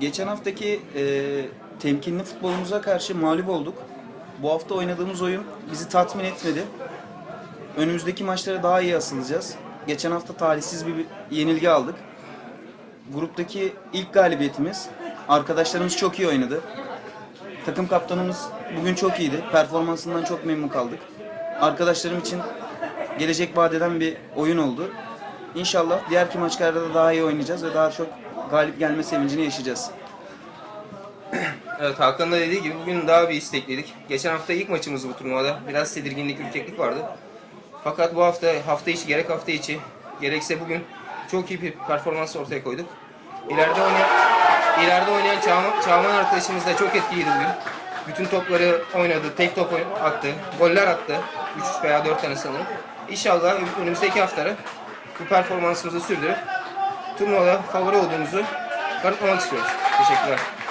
Geçen haftaki e, temkinli futbolumuza karşı mağlup olduk. Bu hafta oynadığımız oyun bizi tatmin etmedi. Önümüzdeki maçlara daha iyi asılacağız. Geçen hafta talihsiz bir yenilgi aldık. Gruptaki ilk galibiyetimiz. Arkadaşlarımız çok iyi oynadı. Takım kaptanımız bugün çok iyiydi. Performansından çok memnun kaldık. Arkadaşlarım için gelecek vaat eden bir oyun oldu. İnşallah diğerki maçlarda da daha iyi oynayacağız ve daha çok galip gelme sevincini yaşayacağız. Evet Hakan'ın da dediği gibi bugün daha bir istekliydik. Geçen hafta ilk maçımız bu turnuvada. Biraz tedirginlik, ürkeklik vardı. Fakat bu hafta, hafta içi gerek hafta içi gerekse bugün çok iyi bir performans ortaya koyduk. İleride oynayan, ileride oynayan Çağman, Çağman arkadaşımız da çok etkiliydi bugün. Bütün topları oynadı, tek top attı, goller attı. 3 veya 4 tane sanırım. İnşallah önümüzdeki haftaları bu performansımızı sürdürüp turnuvada favori olduğumuzu kanıtlamak istiyoruz. Teşekkürler.